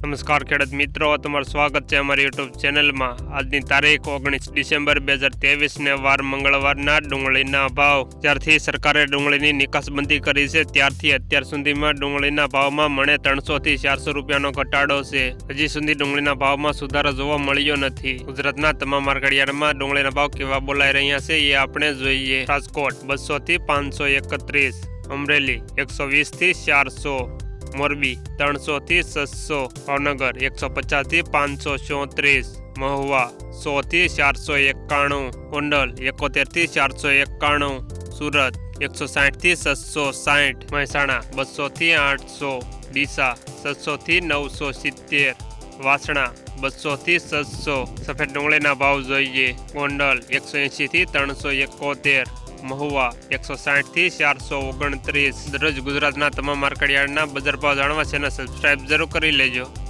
નમસ્કાર ખેડૂત મિત્રો, તમારું સ્વાગત છે અમારી યુટ્યુબ ચેનલમાં. આજની તારીખ ઓગણીસ ડિસેમ્બર બે હજાર તેવીસને વાર મંગળવારના ડુંગળીના ભાવ. જ્યારથી સરકારે ડુંગળીની નિકાસબંધી કરી છે, ત્યારથી અત્યાર સુધીમાં ડુંગળીના ભાવમાં મણે ત્રણસોથી ચારસો રૂપિયાનો ઘટાડો છે. હજી સુધી ડુંગળીના ભાવમાં સુધારો જોવા મળ્યો નથી. ગુજરાતના તમામ માર્કેટયાર્ડમાં ડુંગળીના ભાવ કેવા બોલાઈ રહ્યા છે, એ આપણે જોઈએ. રાજકોટ બસોથી પાંચસો એકત્રીસ, અમરેલી એકસો વીસથી ચારસો મોરબી ત્રણસો થી છસો, ભાવનગર એકસો પચાસથી પાંચસો ચોત્રીસ, મહુવા સો થી ચારસો એકાણું, ગોંડલ એકોતેરથી ચારસો એકાણું, સુરત એકસો સાઠથી છસો સાઠ, મહેસાણા બસો થી આઠસો, ડીસા છસો થી નવસો સિત્તેર, વાસણા બસો થી છસો. સફેદ ડુંગળીના ભાવ જોઈએ. ગોંડલ, એકસો એંશી થી ત્રણસો એકોતેર. મહુવા એકસો સાઠથી ચારસો ઓગણત્રીસ. દરરોજ ગુજરાતના તમામ માર્કેટયાર્ડના બજાર ભાવ જાણવા ચેનલ સબસ્ક્રાઇબ જરૂર કરી લેજો.